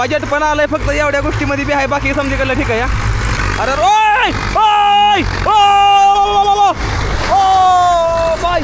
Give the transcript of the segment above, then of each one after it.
Budget पण आलंय फक्त एवढ्या गोष्टीमध्ये बी आहे बाकी समजेकडलं ठीक आहे अरे ओय ओय ओ ओ बाय.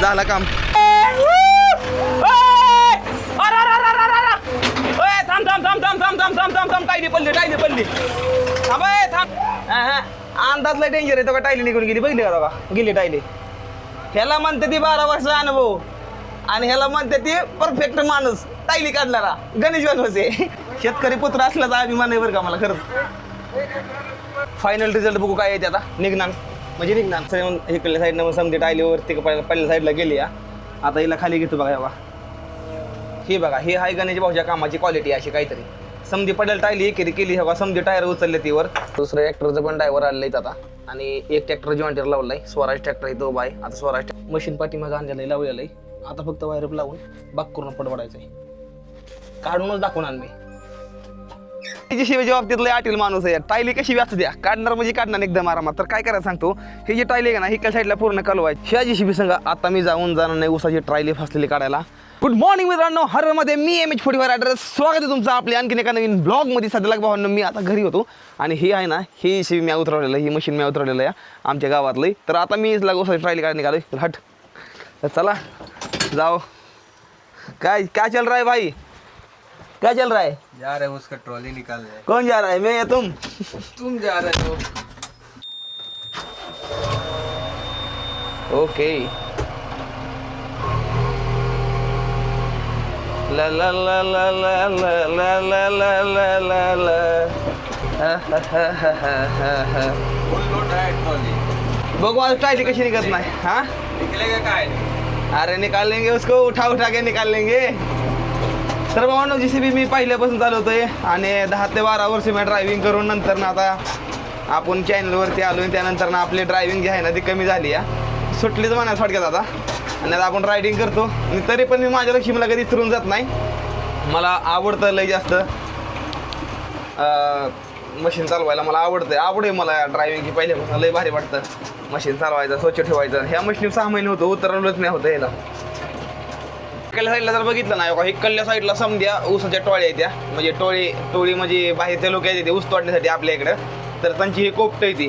झालं काम थांब थांब थांब थांब थांब थांब थांब थांब थांब टायली पडली टायली पडली थांब थांब हा, अंदाज लय डेंजर आहे तो का टायली निघून गेली बघली का का गेली टायली ह्याला म्हणते ती बारा वर्ष अनुभव आणि ह्याला म्हणते ती परफेक्ट माणूस टायली काढणारा गणेश बनवसे शेतकरी पुत्र असल्याचा अभिमान आहे बरं का मला खरंच फायनल रिझल्ट बघू काय येते आता निघणार म्हणजे निघणार सर इकडल्या साईडनं मग समजे टायलीवरती पहिल्या पहिल्या साईडला गेली या आता हिला खाली घेतो बघा बघा. हे बघा हे आहे गणेश भाऊच्या कामाची क्वालिटी अशी काहीतरी. समधी पडेल टायली एकेरी केली हवा समधी टायर उचलले तीवर दुसऱ्या ट्रॅक्टरचं पण ड्रायव्हर आलेलं आहेत आता. आणि एक ट्रॅक्टर जॉईंटर लावलाय स्वराज ट्रॅक्टर आहे तो बाय आहे. आता स्वराज मशीन पाठीमागं आणलेलं आहे लावलेलं आहे. आता फक्त वायर लावून बाग करून पडवडायचं आहे काढूनच दाखवून आण मी. त्याची शिवायच्या बाबतीत लय आटील माणूस आहे टायली कशी व्यास द्या? काढणार म्हणजे काढणार एकदम आरामात तर काय करायचं सांगतो? हे जी टायली आहे ना ही साईडला पूर्ण कलवायची शिवाजी शिबी सांगा आता मी जाऊन जाणार नाही उसाची ट्रायली फसलेली काढायला. गुड मॉर्निंग मित्रांनो हरमध्ये मी M H forty five address स्वागत आहे तुमचं आपल्या आणखीन एका नवीन ब्लॉगमध्ये सध्या भावांनो मी आता घरी होतो. आणि ही आहे ना ही शिवी मी उतरवलेलं आहे ही मशीन मी उतरवलेलं आहे आमच्या गावातली. तर आता मी लाग उसाची ट्रायली काढायला निघालो हट. तर चला जाओ. काय काय चल रहा है भाई? क्या चल रहा है जा रहे हो उसका ट्रॉली निकाल रहे कौन जा रहा है मैं या तुम तुम जा रहे हो ओके ला ला ला ला ला ला ला ला ला ला ला ला हा, हा, हा, हा, हा, हा, हा. फुल लोड है ट्रॉली बघू आज टायली कशी निघत नाही हा निकलेगा काय अरे निकाल लेंगे उसको उठा उठा के निकाल लेंगे तर बाबांनो जी सी बी मी पहिल्यापासून चालवतोय आणि दहा ते बारा वर्ष मी ड्रायव्हिंग करून नंतर ना आता आपण चॅनलवरती आलो आणि त्यानंतर ना आपली ड्रायव्हिंग जी आहे ना ती कमी झाली आहे. सुटलीच म्हणा थोडक्यात आता. आणि आता आपण रायडिंग करतो. आणि तरी पण मी माझ्या लक्ष्मीला कधी विसरून जात नाही. मला आवडतं लय जास्त. मशीन चालवायला मला आवडतं आवड आहे मला ड्रायव्हिंग की पहिल्यापासून लय भारी वाटतं. मशीन चालवायचं स्वच्छ ठेवायचं. ह्या मशीन सहा महिने होतं उतरवलंच नाही होतं ह्याला कल्ल्या साईडला जर बघितलं ना का कल्ल्या साईडला समध्या ऊसाच्या टोळ्या येत्या म्हणजे टोळी टोळी म्हणजे बाहेरचे लोक येते ऊस तोडण्यासाठी आपल्या इकडं. तर त्यांची ही कोपट आहे ती.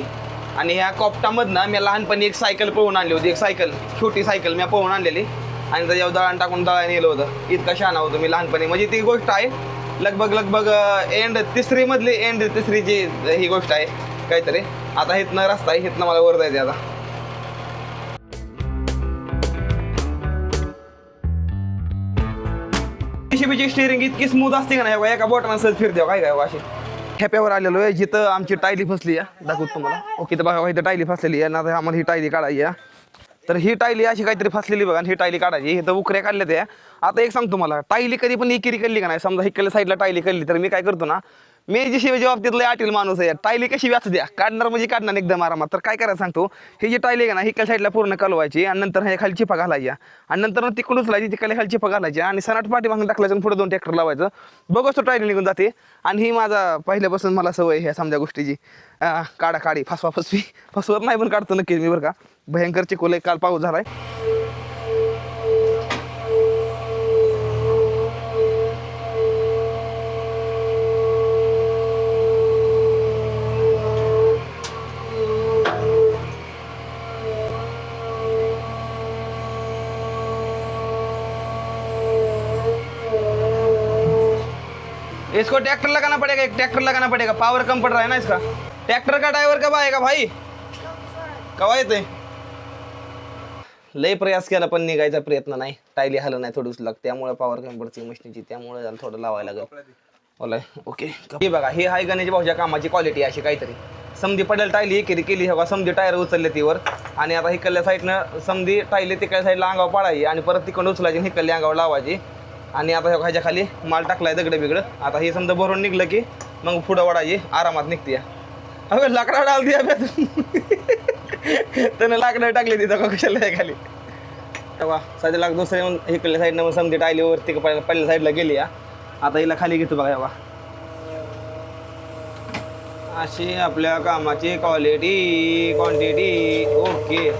आणि ह्या कोपटामधनं मी लहानपणी एक सायकल पळून आणली होती एक सायकल छोटी सायकल मी पळून आणलेली. आणि त्याच्यावर दळण टाकून दळा नेलं होतं. इतका शहाणा होतो मी लहानपणी. म्हणजे ती गोष्ट आहे लगभग लगभग एंड तिसरीमधली एंड तिसरीची ही गोष्ट आहे काहीतरी. आता इथनं रस्ता आहे इथनं मला वर जायचं आता. जेसीबीची स्टेअरिंग इतकी स्मूथ असते का नाही? एका बोटानं सहज फिरते काय काय अशी. ठेप्यावर आलेलो आहे जिथं आमची टायली फसली आहे. दाखवतो तुम्हाला. ओके तर बघा इथं टायली फसलेली आहे. ना आम्हाला ही टायली काढायची आहे. तर ही टायली अशी काहीतरी फसलेली बघा आणि ही टायली काढायची. इथं उकऱ्या काढल्या त्या. आता एक सांगतो मला टायली कधी पण इकिरी काढली का नाही? समजा इकडल्या साईडला टायली काढली तर मी काय करतो ना मी जी शिवाय बाबतीतलं आटील माणूस आहे टायली कशी व्याच द्या? काढणार म्हणजे काढणार एकदम आरामात. तर काय करायचं सांगतो ही जी टायली आहे का ना हिकल साईडला पूर्ण कलवायची आणि नंतर ह्या खाली चिपा घालायची आणि नंतर मग तिकडून उचलायची तिकडल्या खाली चिपा घालायची आणि सनाट पाठी मागून टाकल्याचं पुढे दोन ट्रॅक्टर लावायचं. बघच तो टायली निघून जाते. आणि ही माझा पहिल्यापासून मला सवय ह्या समजा गोष्टीची. काढा काढी फसवा फसवी. फसवत नाही पण काढतो नक्कीच मी बरं का. भयंकर चिकोल काल पाऊस झालाय. इसको ट्रैक्टर लगाना पड़ेगा एक ट्रैक्टर लगाना पड़ेगा. पावर कम पड़ रहा है ना इसका? ट्रैक्टर का ड्राइवर कब आएगा भाई? कवा येते लय प्रयास केला पण निघायचा प्रयत्न नाही. टायली हलं नाही थोडी उचलक त्यामुळे पॉवर कमी पडते मशीनची. त्यामुळे त्याला थोडं लावायला लागेल. ओलाय ओके. हे बघा हे आहे गणेश भाऊच्या कामाची क्वालिटी अशी काहीतरी. समधी पडेल टायली एकेरी केली. हे बघा समधी टायर उचलले तीवर. आणि आता हिकडल्या साईडनं समधी टायली तिकडल्या साईडला अंगावर पाडायची आणि परत तिकडून उचलायची आणि अंगावर लावायची. आणि आता ह्याच्या खाली माल टाकलाय दगडं बिगडं आता हे समजा भरून निघलं की मग पुढं वाढायची आरामात निघते. अगं लाकडा डाल दिया त्यानं लाकडं टाकली तिथं का कशाला आहे खाली? तेव्हा साधे लाग दुसऱ्या इकडल्या साईडनं मग समजे टायलीवरती पहिल्या पहिल्या साईडला गेली या आता हिला खाली घेतो बघा तेव्हा अशी आपल्या कामाची क्वालिटी क्वांटिटी ओके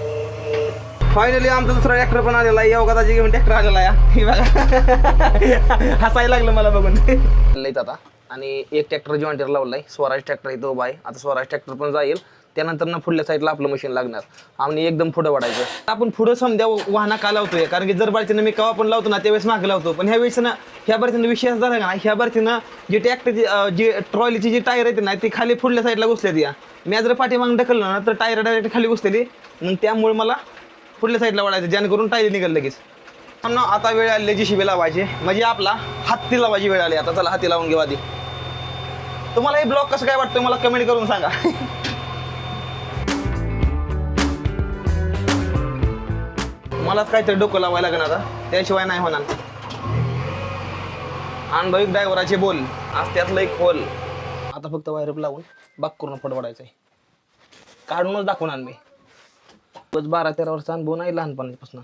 फायनली आमचा दुसरा ट्रॅक्टर पण आलेला आहे. योगाची घेऊन ट्रॅक्टर आलेला आहे बघा. हसायला लागलं मला बघून. लईत आता. आणि एक ट्रॅक्टर जॉईंटर लावलाय. स्वराज ट्रॅक्टर इथं उभा आहे. आता स्वराज ट्रॅक्टर पण जाईल. त्यानंतर ना पुढल्या साईडला आपलं मशीन लागणार. आणि एकदम पुढं वाढायचं आपण पुढं समजा वाहना का लावतोय? कारण की जर बारतीनं मी कवा पण लावतो ना त्यावेळेस मागे लावतो. पण ह्या वेळेस ना ह्या बारतीनं विषय असा झाला का ना ह्या बारतीनं जी ट्रॅक्टरची जी ट्रॉलीची जी टायर येते ना ती खाली पुढल्या साईडला घुसलेली या. मी जर पाठीमागून ढकललं ना तर टायर डायरेक्ट खाली घुसलेली. मग त्यामुळे मला पुढल्या साईडला वाढायचं जेणेकरून टायर निघेल लगेच. पण ना आता वेळ आली जी शिबी लावायची. म्हणजे आपला हत्ती लावायची वेळ आली. आता चला हाती लावून घेऊ आधी. तुम्हाला हे ब्लॉग कसं काय वाटतं? मला कमेंट करून सांगा. मलाच काहीतरी डोकं लावायला लागणार आता. त्याशिवाय नाही होणार. अनुभविक ड्रायव्हराचे बोल. आज त्यातलं एक खोल. आता फक्त वायरप लावून बाग करून पडवाडायचं आहे काढूनच दाखवणार मी. बस बारा तेरा वर्षाचा अनुभव नाही लहानपणापासून.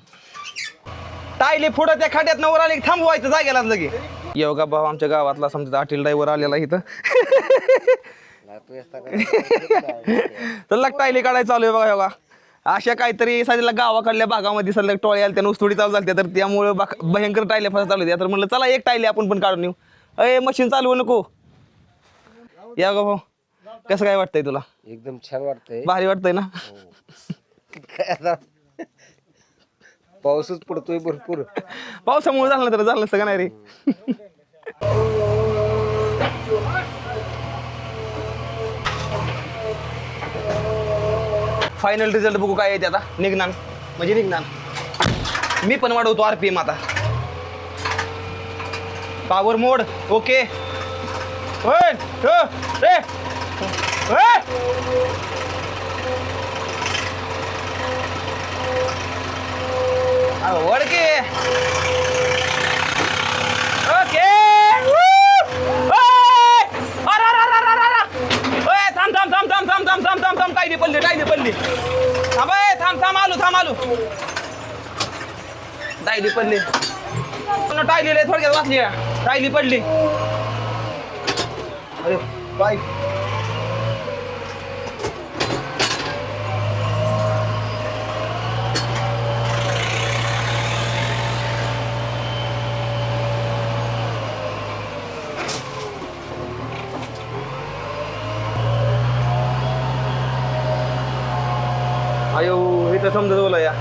टायले पुढं त्या खाड्यात नवर आले की थांबवायचं जागेलाच लगे योगा भाऊ आमच्या गावातला समजा आटील ड्रायव्हर आलेला इथं? तर टायले काढायला चालू आहे बघा योगा अशा काहीतरी साधीला गावाकडल्या भागामध्ये सलग टोळी आल्या त्यानं ऊसतोडी चालू झाली तर त्यामुळे भयंकर टायले फसा चालू होत्या. तर म्हणलं चला एक टायले आपण पण काढून येऊ अय मशीन चालवू नको. या गा भाऊ कसं काय वाटतंय तुला? एकदम छान वाटतंय. भारी वाटतंय ना? काय आता? पाऊसच पडतोय भरपूर. पावसामुळे झालं तर झालं सगळं नाही रे. फायनल रिझल्ट बघू काय येते आता. निघणार. म्हणजे निघणार. मी पण वाढवतो आर पी एम आता. पॉवर मोड ओके वडके डायली पडली. टायली थोडक्यात वाचली. डायली पडली. अरे बाई. इथं समजत बोला या.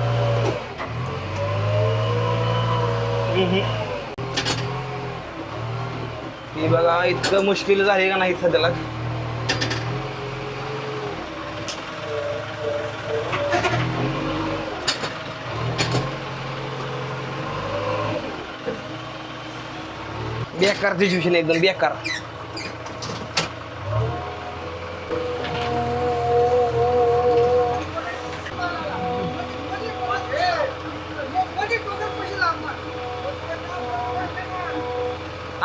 ती बघा इतकं मुश्किल झाले का नाही सध्याला? बेकार सिच्युएशन एकदम बेकार.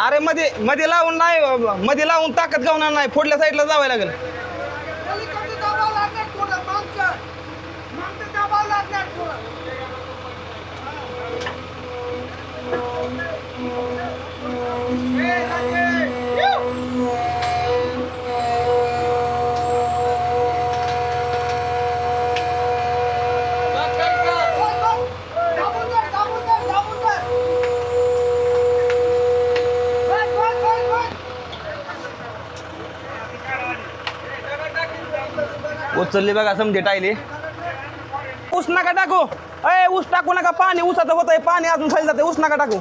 अरे मध्ये मध्ये लावून नाही मध्ये लावून ताकद गावणार नाही. फोडल्या साईडला जावं लागेल हेलिकॉप्टर दाबावं लागणार थोडं मागचं मागचं दाबावं लागणार थोडं ए, राजे, येऊ. बस, बस. दाबून धर, दाबून धर, दाबून धर. बस, बस, बस, बस. उचलली बघा समजे म्हणजे टायले. ऊस नका टाकू. अय ऊस टाकू नका पाणी ऊसाचं होत आहे पाणी अजून खाली जाते ऊस नका टाकू.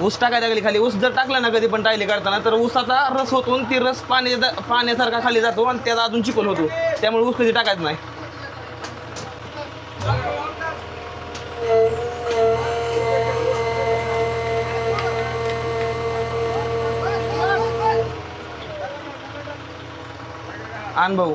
ऊस टाकायला लागली खाली. ऊस जर टाकला ना कधी पण टायली करताना तर ऊसाचा रस होतो आणि ती रस पाणी पाण्यासारखा खाली जातो आणि त्याचा अजून चिखल होतो. त्यामुळे ऊस कधी टाकायचं नाही. अनुभव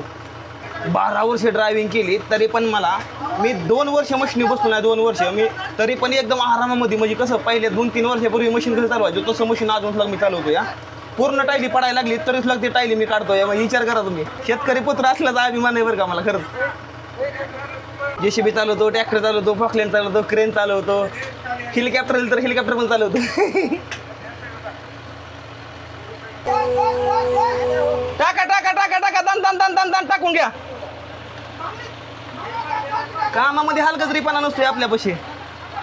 बारा वर्ष ड्रायव्हिंग केली तरी पण मला मी दोन वर्ष मशीनी बसून नाही दोन वर्ष. मी तरी पण एकदम आरामामध्ये म्हणजे कसं पहिले दोन तीन वर्षापूर्वी मशीन कसं चालवायचं तसं मशीन अजून सुद्धा मी चालवतो या पूर्ण टायली पडायला लागली तरी सुद्धा ती टायली मी काढतो मग विचार करा तुम्ही. शेतकरी पुत्र असल्याचा अभिमान आहे बरं का मला खरंच. बी चालवतो ट्रॅक्टर चालवतो फॉकलेन चालवतो क्रेन चालवतो. हेलिकॉप्टर तर हेलिकॉप्टर पण चालवतो. टाका टाका टाका टाका दन दन दन दन दन टाकून घ्या. कामामध्ये हलगजरीपणा नसतोय आपल्यापाशी.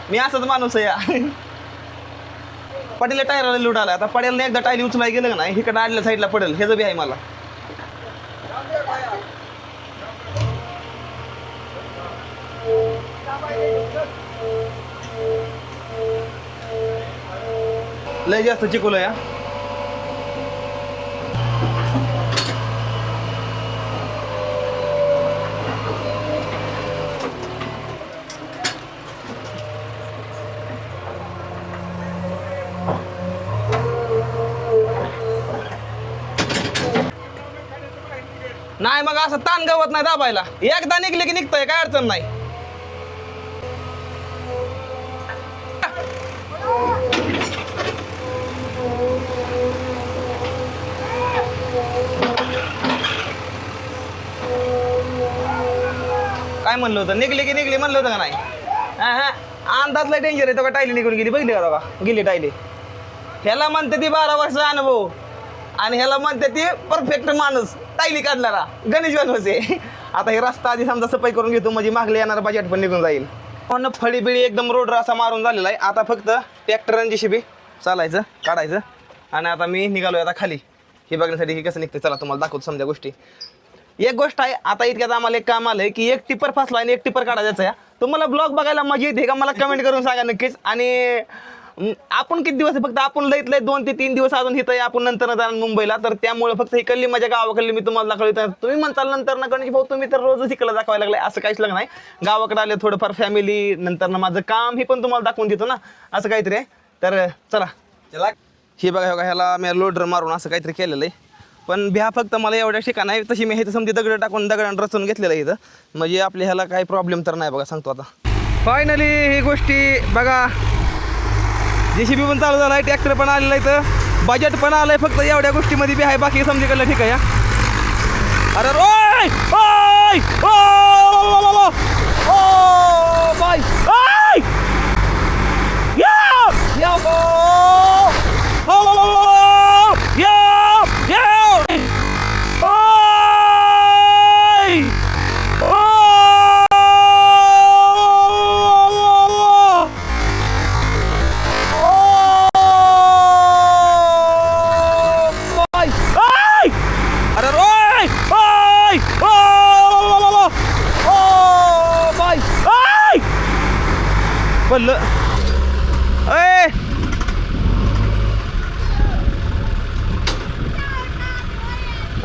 मी असाच माणूस आहे पडेल टायराला लूट आला आता पडेल एकदा टायली उचलाय गेलं का नाही इकडं आडल्या साईडला पडेल. हे बी आहे मला. लय जास्त चिकवलं या नाही मग असं ताण गवत नाही दाबायला. एकदा निघले की निघतंय काय अडचण नाही. काय म्हणलं होतं? निघले की निघली म्हणलं होतं का नाही? हा हा. अंदाजला डेंजर आहे तो का? टायली निघून गेली. बघली का का गेली टायली. ह्याला म्हणते ती बारा वर्ष अनुभव. आणि ह्याला म्हणते ती परफेक्ट माणूस. टायली काढणारा गणेश बनवस आता हे रस्ता आधी समजा सफाई करून घेतो म्हणजे मागले येणार बजेट पण निघून जाईल. पण फळी बिळी एकदम रोड असा मारून झालेला आहे. आता फक्त ट्रॅक्टरांची शिबी चालायचं काढायचं. आणि आता मी निघालोय आता खाली. हे बघण्यासाठी हे कसं निघतं चला तुम्हाला दाखवतो समजा गोष्टी. एक गोष्ट आहे आता इतक्यात आम्हाला एक काम आलं की एक टिपर फसला आणि एक टिपर काढायचं आहे. तुम्हाला ब्लॉग बघायला मजा येते का? मला कमेंट करून सांगा नक्कीच. आणि अं, आपण किती दिवस आहे? फक्त आपण लईत लई दोन ते तीन दिवस अजून इथं आहे. आपण नंतर जाणार मुंबईला. तर त्यामुळे फक्त ही कल्ली माझ्या गावाकडली मी तुम्हाला दाखवली. तुम्ही म्हणताल नंतर ना गणेश भाऊ तुम्ही तर रोजच इकडे दाखवायला लागलाय. असं काहीच लग्न नाही. गावाकडे आले थोडंफार फॅमिली नंतर ना माझं काम हे पण तुम्हाला दाखवून देतो ना. असं काहीतरी आहे. तर चला. चला. हे बघा हे बघा ह्याला मी लोडर मारून असं काहीतरी केलेलं आहे. पण भ्या फक्त मला एवढ्या ठिकाण आहे. तशी मी हे समजी दगड टाकून दगड रचून घेतलेलं आहे इथं. म्हणजे आपल्या ह्याला काही प्रॉब्लेम तर नाही बघा सांगतो आता. फायनली ही गोष्टी बघा. जेसीबी पण चालू झाला आहे ट्रॅक्टर पण आलेलं आहे तर बजेट पण आलं आहे फक्त एवढ्या गोष्टीमध्ये बी आहे बाकी समजेकडलं ठीक आहे या. अरे ओय! ओय! ओ बाय!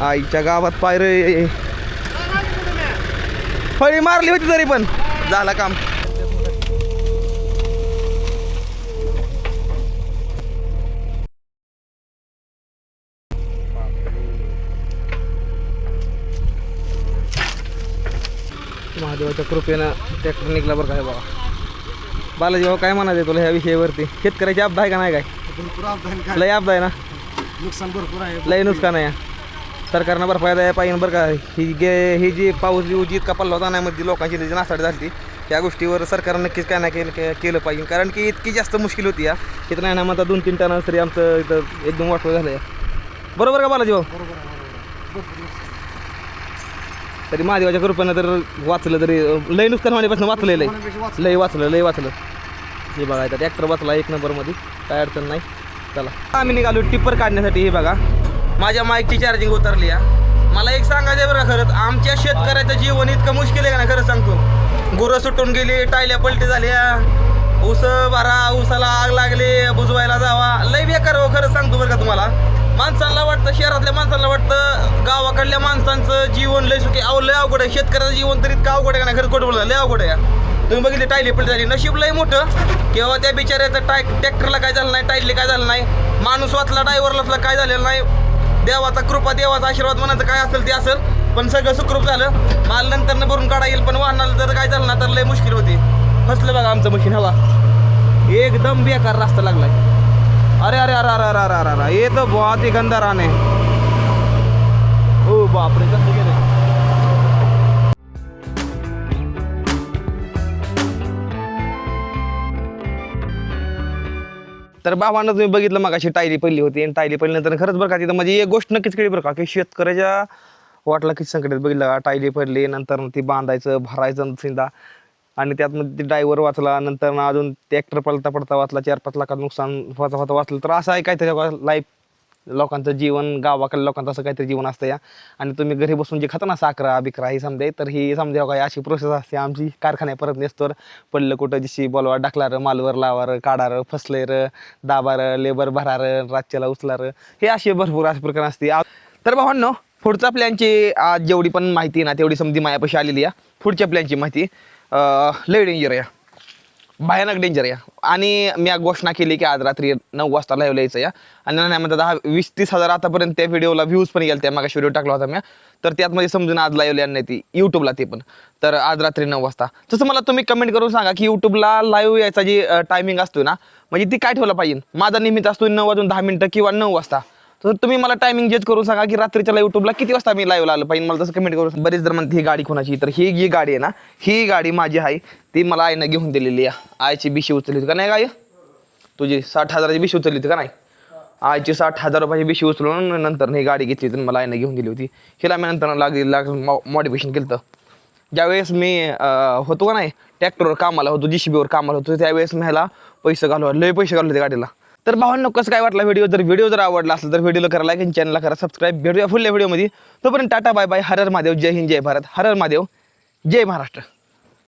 आईच्या गावात पायरे फळी मारली होती तरी पण. झालं काम. महादेवाच्या कृपेनं ट्रॅक्टर निघला बरं काय बाबा बालाजी भाऊ काय म्हणायचं तुला ह्या विषयावरती? शेतकऱ्याची अपदा आहे का नाही काय? लय अपदा आहे ना? नुकसान भरपूर आहे. लय नुकसान आहे. सरकारनं भरपाई द्यायला पाहिजे बरं का. ही गे ही जी पाऊस जी जी इतका पडला होता नाही लोकांची जी नासाडी झाली त्या गोष्टीवर सरकारनं नक्कीच काय नाही केलं केलं पाहिजे. कारण की इतकी जास्त मुश्किल होती या. इथं नाही ना म्हणता दोन तीन टन तरी आमचं इथं एकदम वाटवं झालं बरोबर का बालाजी भाऊ? तरी महादेवाच्या कृपेनं तर वाचलं तरी लय नुकसान होण्यापासून वाचलेलं आहे लय वाचलं. लय वाचलं हे बघा इथं ट्रॅक्टर बसला एक नंबरमध्ये काय अडचण नाही. चला. आम्ही निघालो टिप्पर काढण्यासाठी हे बघा. माझ्या माईकची चार्जिंग उतरली या मला एक सांगायचं बरं खरंच आमच्या शेतकऱ्याचं जीवन इतकं मुश्किल आहे का ना खरं सांगतो. गुरं सुटून गेली टायल्या पलटी झाल्या. ऊस भरा ऊसाला आग लागली बुजवायला जावा. लय बेकार हो खरं सांगतो बरं का तुम्हाला. माणसांना वाटतं शहरातल्या माणसांना वाटतं गावाकडल्या माणसांचं जीवन लय सुखी अव लय अवघड आहे. शेतकऱ्याचं जीवन तर इतकं अवघड आहे का नाही खरंच खोटं बोललं लय अवघड आहे. तुम्ही बघितले टायली पलटी झाली. नशीब लय मोठं. किंवा त्या बिचाऱ्याचं टाय ट्रॅक्टरला काय झालं नाही टायरला काय झालं नाही. माणूस वाचला ड्रायव्हरला काय झालेलं नाही. देवाचा कृपा देवाचा आशीर्वाद म्हणायचं काय असेल ते असेल. पण सगळं सुखरूप झालं. माल नंतर भरून काढा येईल पण वाहनाला जर काय झालं ना तर लय मुश्किल होती. फसलं बघा आमचं मशीन हवा. एकदम बेकार रास्ता लागलाय. अरे अरे अरे अरे अरे अरे अरे ये तर बहुत ही गंदा आहे हो बापरे कसं गेलं तर बाबांना तुम्ही बघितलं मग अशी टायली पडली होती आणि टायली पडल्यानंतर खरंच बरं का तिथं म्हणजे एक गोष्ट नक्कीच कळली बरं का की शेतकऱ्याच्या वाटला की संकटात बघितलं का टायली पडली नंतर ती बांधायचं भरायचं सिंधा आणि त्यात मग ते ड्रायव्हर वाचला नंतर अजून ट्रॅक्टर पलता पडता वाचला चार पाच लाखात नुकसान होता होता वाचलं. तर असं आहे काहीतरी लाईफ लोकांचं जीवन गावाकडल्या लोकांचं असं काहीतरी जीवन असतं या. आणि तुम्ही घरी बसून जे खाता ना साखरा बिकरा ही समजा तर ही समजा हो काय अशी प्रोसेस असते. आमची कारखान्या परत नेसतोर पडलं कुठं जशी बोलवा डाकलार मालवर लावार काढार फसलेर दाबार लेबर भरार रातच्याला उचलार. हे असे भरपूर असे प्रकार असते. तर भावांनो पुढच्या प्लॅनची आज जेवढी पण माहिती ना तेवढी समजी मायापाशी आलेली आहे. पुढच्या प्लॅनची माहिती लय डेंजर या भयानक डेंजर या आणि मी घोषणा केली की आज रात्री नऊ वाजता लाईव्ह यायचं या आणि नाही म्हणतात दहा वीस तीस हजार आतापर्यंत त्या व्हिडिओला व्ह्यूज पण गेले त्या मागाशी व्हिडिओ टाकला होता मी. तर त्यात मध्ये समजून आज लाईव्ह येणार नाही ती यूट्यूबला ते पण. तर आज रात्री नऊ वाजता. तसं मला तुम्ही कमेंट करून सांगा की यूट्यूबला लाईव्ह यायचा जी टायमिंग असतो ना म्हणजे ती काय ठेवलं पाहिजे? माझा निमित्त असतो नऊ वाजून दहा मिनटं किंवा नऊ वाजता. तर तुम्ही मला टायमिंग जज करून सांगा की रात्रीच्या युट्यूबला किती वाजता मी लाईव्ह आलं? पाहिजे मला तसं कमेंट करून बरेच जर म्हणते ही गाडी कोणाची? तर ही जी गाडी आहे ना ही गाडी माझी आहे. ती मला आईनं घेऊन दिलेली आहे. आईची बिशी उचलली होती का नाही गाय तुझी साठ हजाराची बिशी उचलली होती का नाही? आईची साठ हजार रुपयाची बिशी उचलून नंतर ही गाडी घेतली होती मला आईनं घेऊन दिली होती. हिला मी नंतर लागली लाग मॉडिफिकेशन केलं ज्यावेळेस मी होतो का नाही ट्रॅक्टरवर कामाला होतो जी सी बीवर कामाला होतो त्यावेळेस मी ह्याला पैसे घालू लय पैसे घालू होते गाडीला. तर भावांनो कसं काय वाटला व्हिडिओ? जर व्हिडिओ जर आवडला असेल तर व्हिडिओला करा लाईक आणि चॅनलला करा सबस्क्राईब भेटूया फुल्ल्या व्हिडिओमध्ये तोपर्यंत tata bye bye Har Mahadev. जय हिंद जय भारत. हरर महादेव. जय महाराष्ट्र.